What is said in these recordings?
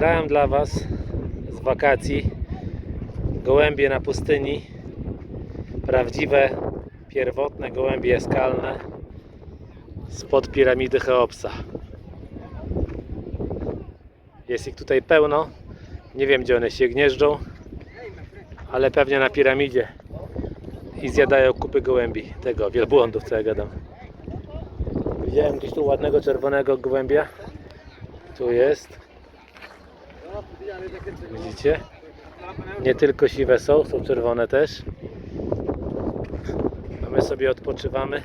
Nagrałem dla Was z wakacji gołębie na pustyni. Prawdziwe, pierwotne gołębie skalne spod piramidy Cheopsa. Jest ich tutaj pełno. Nie wiem gdzie one się gnieżdżą, ale pewnie na piramidzie. I zjadają kupy gołębi, tego wielbłądów, co ja gadam. Widziałem gdzieś tu ładnego czerwonego gołębia. Tu jest. Widzicie? Nie tylko siwe są, są czerwone też. A my sobie odpoczywamy.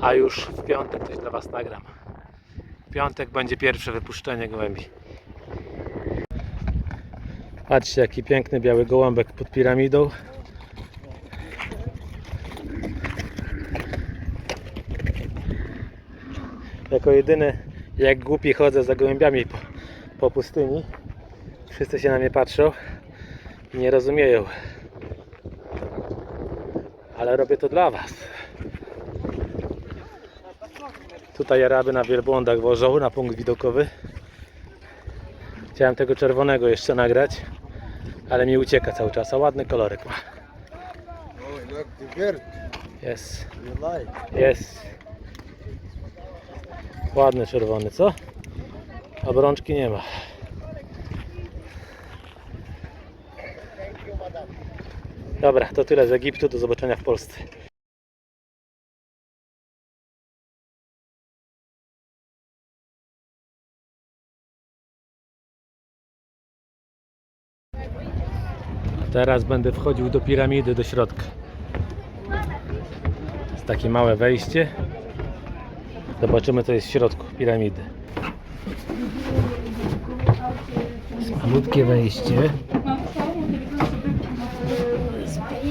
A już w piątek coś dla Was nagram. W piątek będzie pierwsze wypuszczenie gołębi. Patrzcie jaki piękny biały gołąbek pod piramidą. Jako jedyny jak głupi chodzę za gołębiami po, po pustyni. Wszyscy się na mnie patrzą i nie rozumieją. Ale robię to dla Was. Tutaj Araby na wielbłądach wożą na punkt widokowy. Chciałem tego czerwonego jeszcze nagrać, ale mi ucieka cały czas, a ładny kolorek ma. Jest, jest. Ładny czerwony, co? Obrączki nie ma. Dobra, to tyle z Egiptu. Do zobaczenia w Polsce. Teraz będę wchodził do piramidy, do środka. Jest takie małe wejście. Zobaczymy co jest w środku piramidy. Jest malutkie wejście.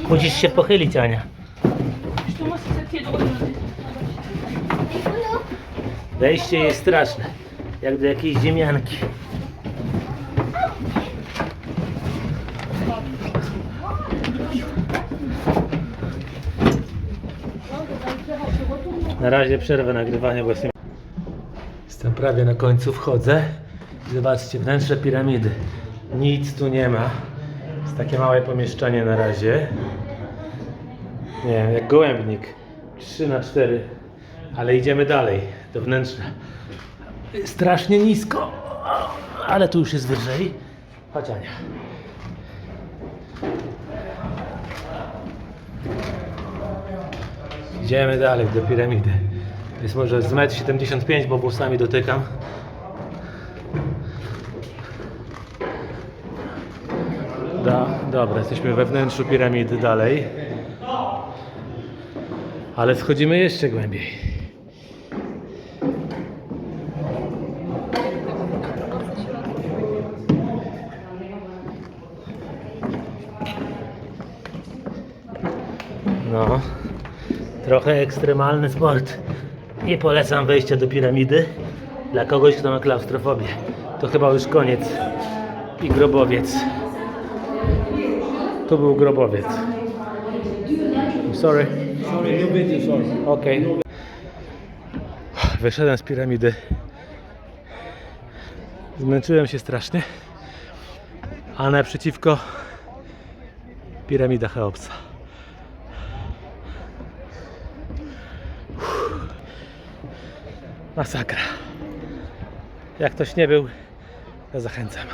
Musisz się pochylić Ania. Wejście jest straszne. Jak do jakiejś ziemianki. Na razie przerwę nagrywania, bo jestem... Jestem prawie na końcu, wchodzę. Zobaczcie, wnętrze piramidy. Nic tu nie ma. Jest takie małe pomieszczenie na razie. Nie wiem, jak gołębnik. 3 na 4 Ale idziemy dalej, do wnętrza. Strasznie nisko, ale tu już jest wyżej. Chodź Ania. Idziemy dalej do piramidy. Jest może z 1,75 m, bo włosami dotykam. Da, dobra, jesteśmy we wnętrzu piramidy dalej. Ale schodzimy jeszcze głębiej. No, trochę ekstremalny sport. Nie polecam wejścia do piramidy dla kogoś, kto ma klaustrofobię. To chyba już koniec. I grobowiec. To był grobowiec. I'm sorry. Sorry, no video, sorry. Okej. Wyszedłem z piramidy. Zmęczyłem się strasznie. A naprzeciwko piramida Cheopsa. Masakra. Jak ktoś nie był, to zachęcam.